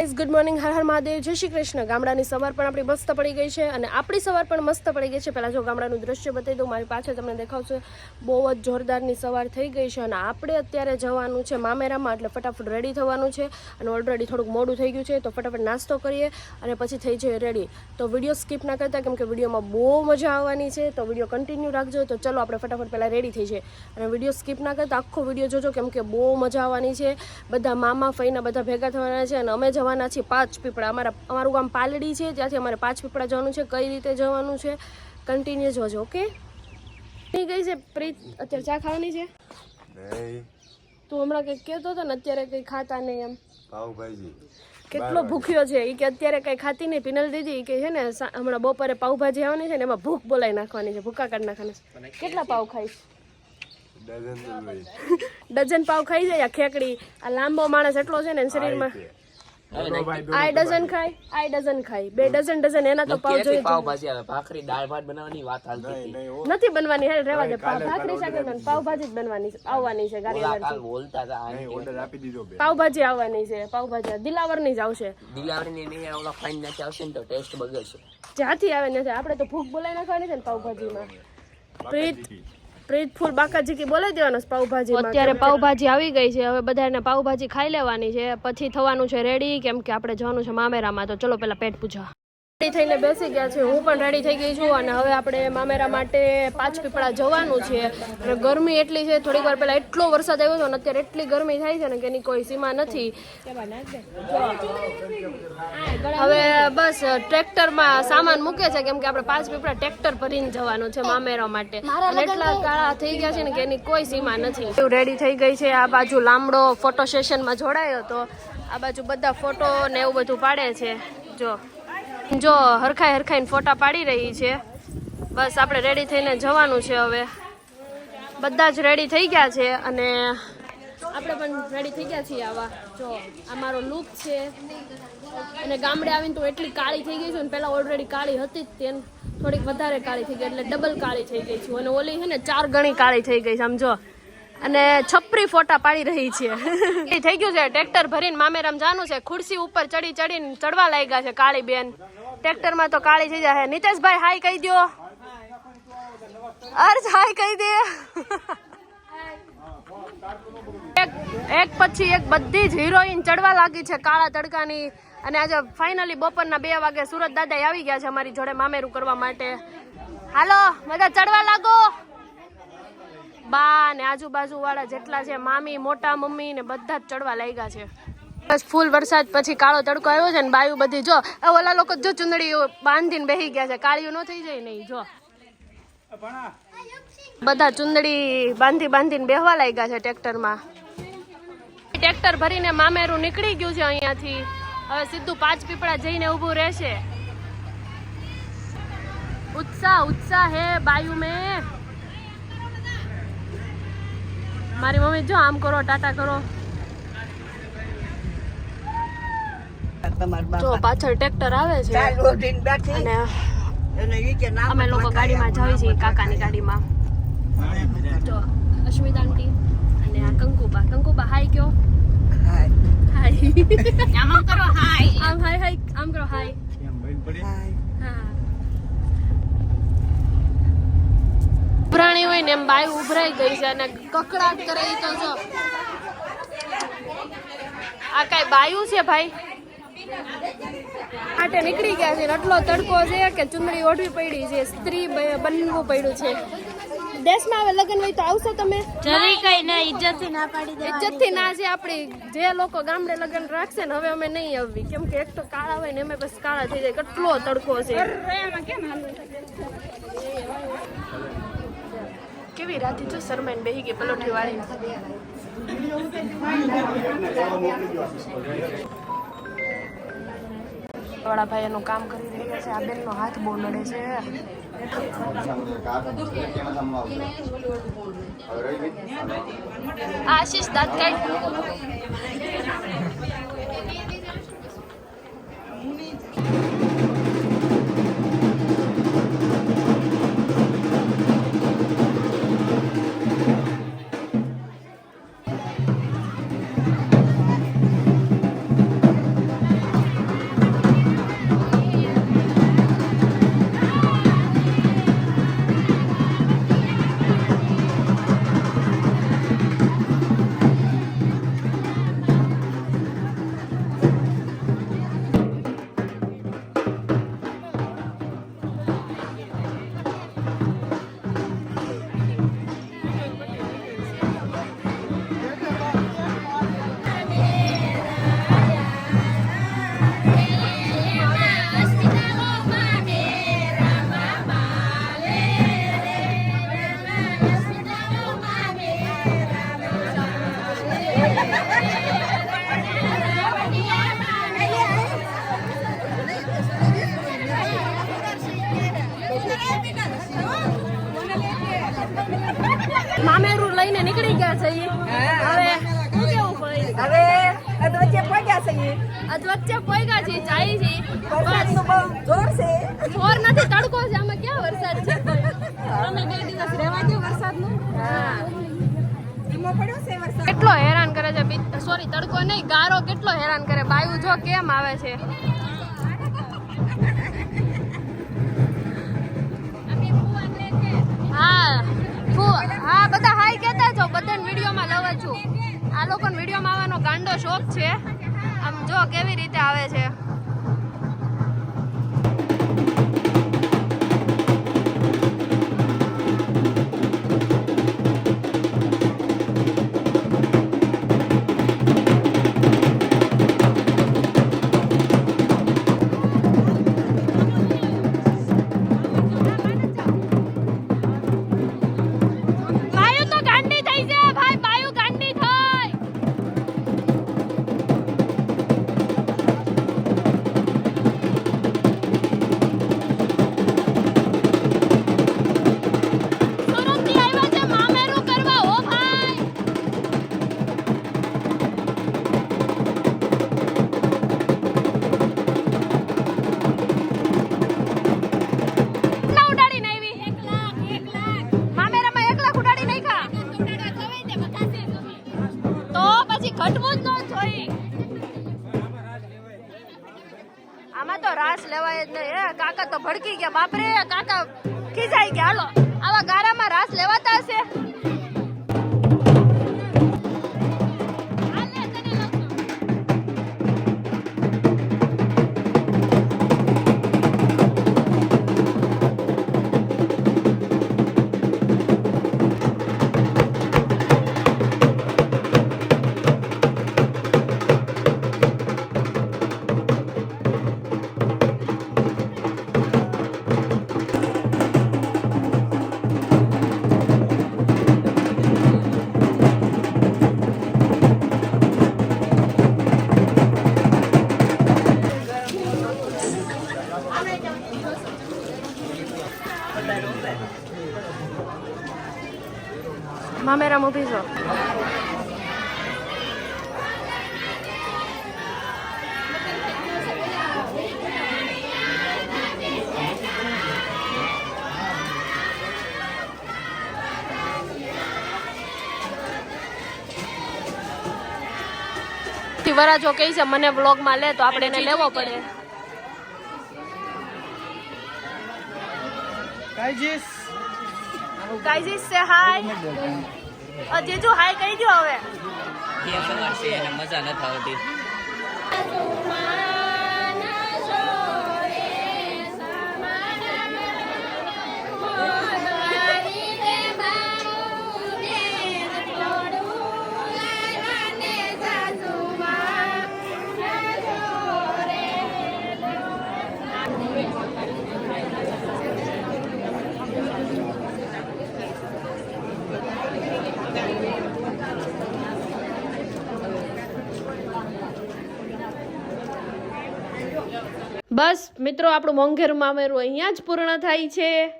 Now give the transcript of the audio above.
Good morning Har Har Mahadev, જય શ્રી કૃષ્ણ. ગામડાની સવાર પણ આપણી મસ્ત પડી ગઈ છે અને આપણી સવાર પણ મસ્ત પડી ગઈ છે. પહેલાં જો ગામડાનું દ્રશ્ય બતાવી દઉં, મારી પાછળ તમને દેખાવશે, બહુ જ જોરદારની સવાર થઈ ગઈ છે અને આપણે અત્યારે જવાનું છે મામેરામાં, એટલે ફટાફટ રેડી થવાનું છે અને ઓલરેડી થોડુંક મોડું થઈ ગયું છે, તો ફટાફટ નાસ્તો કરીએ અને પછી થઈ જઈએ રેડી તો વીડિયો સ્કીપ ના કરતા, કેમ વિડીયોમાં બહુ મજા આવવાની છે, તો વીડિયો કન્ટિન્યુ રાખજો. તો ચલો આપણે ફટાફટ પહેલાં રેડી થઈ જઈએ. અને વીડિયો સ્કીપ ના કરતા, આખો વીડિયો જોજો, કેમ કે બહુ મજા આવવાની છે. બધા મામા ફઈના બધા ભેગા થવાના છે અને અમે જવાના છીએ પાંચ પીપળા. અમારા અમારું ગામ પાલડી છે ત્યાંથી અમારે પાંચ પીપળા જવાનું છે કઈ રીતે જવાનું છે કન્ટિન્યુ જોજો ઓકે થઈ ગઈ છે પ્રીત અત્યારે ચા ખાવાની છે? તું હમણાં કંઈક કહેતો હતો ને અત્યારે કંઈ ખાતા નહીં એમ. પાવભાજી કેટલો ભૂખ્યો છે એ કે અત્યારે કંઈ ખાતી નહીં પિનલ દીદી કે છે ને હમણાં બપોરે પાવભાજી આવવાની છે ને એમાં ભૂખ બોલાવી નાખવાની છે ભૂકા કાઢી નાખવાની છે. કેટલા પાવ ખાઈશ? ડઝન પાવ ખાઈ જાય આ ખેકડી આ લાંબો માણસ એટલો છે ને શરીરમાં આ ડઝન ખાય આ ડઝન ખાય. બે ડઝન ડઝન એના તો પાવ જોઈએ પાવ ભાજી આવે ભાખરી દાળ ભાત બનાવવાની વાત હાલતી નથી બનવાની હેડ રહેવા દે પાવ ભાખરી શાક નહીં પાવભાજી જ બનવાની છે આવવાની છે ગાડી ઓલા કાલ બોલતા હતા આ ઓર્ડર આપી દીધો બે. પાવભાજી આવવાની છે પાવભાજી દિલાવરની જ આવશે. દિલાવરી ને નહીં ઓલા ફાઈન નાખી આવશે ને તો ટેસ્ટ બગડશે. જ્યાંથી આવે નથી આપણે તો ભૂખ બોલાવી નાખવાની છે ને પાવભાજીમાં પ્રીત પ્રીત ફૂલ બાકાજી બોલાવી દેવાનો પાઉભાજી અત્યારે પાઉભાજી આવી ગઈ છે. હવે બધાને પાઉભાજી ખાઈ લેવાની છે. પછી થવાનું છે રેડી કેમ કે આપણે જવાનું છે મામેરામાં. તો ચલો પેલા પેટ પૂજા. રેડી થઈને બેસી ગયા છે. હું પણ રેડી થઈ ગઈ છું અને હવે આપણે મામેરા માટે પાંચ પીપળા જવાનું છે. અને ગરમી એટલી છે થોડીક વાર પહેલાં એટલો વરસાદ આવ્યો હતો ને અત્યારે એટલી ગરમી થાય છે ને કે એની કોઈ સીમા નથી. હવે બસ ટ્રેક્ટરમાં સામાન મૂકે છે કેમ કે આપણે પાંચ પીપળા ટ્રેક્ટર ભરીને જવાનું છે મામેરા માટે. એટલા કાળા થઈ ગયા છે ને કે એની કોઈ સીમા નથી. રેડી થઈ ગઈ છે. આ બાજુ લાંબડો ફોટો સેશનમાં જોડાયો હતો. આ બાજુ બધા ફોટો ને એવું બધું પાડે છે. જો. જો હરખાઈ હરખાઈને ફોટા પાડી રહી છે. બસ આપણે રેડી થઈને જવાનું છે હવે. બધા જ રેડી થઈ ગયા છે અને આપણે પણ રેડી થઈ ગયા છીએ આવા. જો, આ મારો લુક છે. અને ગામડે આવીને તો એટલી કાળી થઈ ગઈ છું ને, પહેલાં ઓલરેડી કાળી હતી જ તેને થોડીક વધારે કાળી થઈ ગઈ, એટલે ડબલ કાળી થઈ ગઈ છું. અને ઓલી છે ને, ચાર ગણી કાળી થઈ ગઈ સમજો અને છપરી ફોટા પાડી રહી છે. થઈ ગયું છે, ટ્રેક્ટર ભરીને મામેરામ જાનું છે. ખુરશી ઉપર ચડી ચડીને ચડવા લાગ્યા છે, કાળી બેન. ટ્રેક્ટરમાં તો કાળી થઈ જાય નીતેશભાઈ, હાય કહી દો અર્જ, હાય કહી દે. એક પછી એક બધી જ હિરોઈન ચડવા લાગી છે કાળા તડકાની. અને આજે ફાઇનલી બપોરના બે વાગે સુરત દાદા આવી ગયા છે અમારી જોડે મામેરું કરવા માટે. હાલો, બધા ચડવા લાગો. બા ને આજુબાજુ વાળા જેટલા છે, મામી, મોટા મમ્મી ને બધા જ ચડવા લાગ્યા છે. બસ ફૂલ વરસાદ પછી કાળો તડકો આવ્યો છે ને બાયું બધી જો ઓલા લોકો જો ચુંદડી બાંધીને બેસી ગયા છે કાળિયું ન થઈ જાય નહીં જો. બધા ચુંદડી બાંધી બાંધીને બેહવા લાગ્યા છે ટ્રેક્ટરમાં. ટ્રેક્ટર ભરીને મામેરું નીકળી ગયું છે અહીંયાથી. હવે સીધું પાંચ પીપળા જઈને ઊભું રહેશે. ઉત્સાહ ઉત્સાહ હે બાયુ મેં. મારી મમ્મી જો આમ કરો, ટાટા કરો. જો પાછળ ટ્રેક્ટર આવે છે. અને અમે લોકો ગાડીમાં જાવી છીએ કાકાની ગાડીમાં. જો અશ્મિતા આંટી અને આ કંકુબા. કંકુબા હાય કયો. હાય. આમ કરો હાય. આમ હાય હાય આમ કરો હાય. હા. ઉભરાણી હોય ને એમ બાય ઉભરાઈ ગઈ છે અને કકડાટ કરે તો જો. આ કઈ બાયું છે ભાઈ? માટે નીકળી ગયા છે. ને આટલો તડકો છે કે ચુંદડી ઓઢવી પડી છે. સ્ત્રી બનવું પડ્યું છે. દેશમાં હવે લગ્ન હોય તો આવશો તમે? જરી કઈ ના ઇજ્જતથી ના પાડી દે ઇજ્જતથી ના છે આપણી જે લોકો ગામડે લગ્ન રાખશે ને હવે અમે નહીં આવવી. કેમ કે એક તો કાળા હોય ને અમે બસ કાળા થઈ જાય. કેટલો તડકો છે. કેવી રાતે જો શરમાઈને બેહી ગઈ પલોઠી વાળી વાળા ભાઈ એનું કામ કરી રહ્યા છે. આ બેનનો હાથ બહુ નડે છે આશીષ દાંત કાઢ. ઈ. હવે શું કેવું ભાઈ? હવે અધવચ્ચે પહોંચ્યા છીએ અધવચ્ચે વચ્ચે પોઈગા છે જાય છે. વરસાદનું બહુ જોર છે. જોર નથી તડકો છે. આમાં ક્યાં વરસાદ છે તમે બે દિવસ રહેવા દો વરસાદનું. હા. છે વરસાદ. કેટલો હેરાન કરે છે સોરી તડકો નહીં ગારો કેટલો હેરાન કરે? બાયુ જો કેમ આવે છે? બધાને વિડીયોમાં લવ છું. આ લોકોને વિડીયોમાં આવવાનો ગાંડો શોખ છે. આમ જો કેવી રીતે આવે છે. આમાં તો રાસ લેવાય જ નહીં, હે? કાકા તો ભડકી ગયા. બાપરે, કાકા ખીજાઈ ગયા. હાલો, આવા ગારામાં રાસ લેવાતા હશે? મામેરા મૂકી છો વરાજો કહે છે મને વ્લોગમાં લે તો આપણે એને લેવો પડે. ગાઈઝીસ સે હાય જીજુ હાય કહી દો હવે. મજા નથી આવતી. બસ મિત્રો આપણું મોંઘેર મામેરું અહીંયા જ પૂર્ણ થાય છે.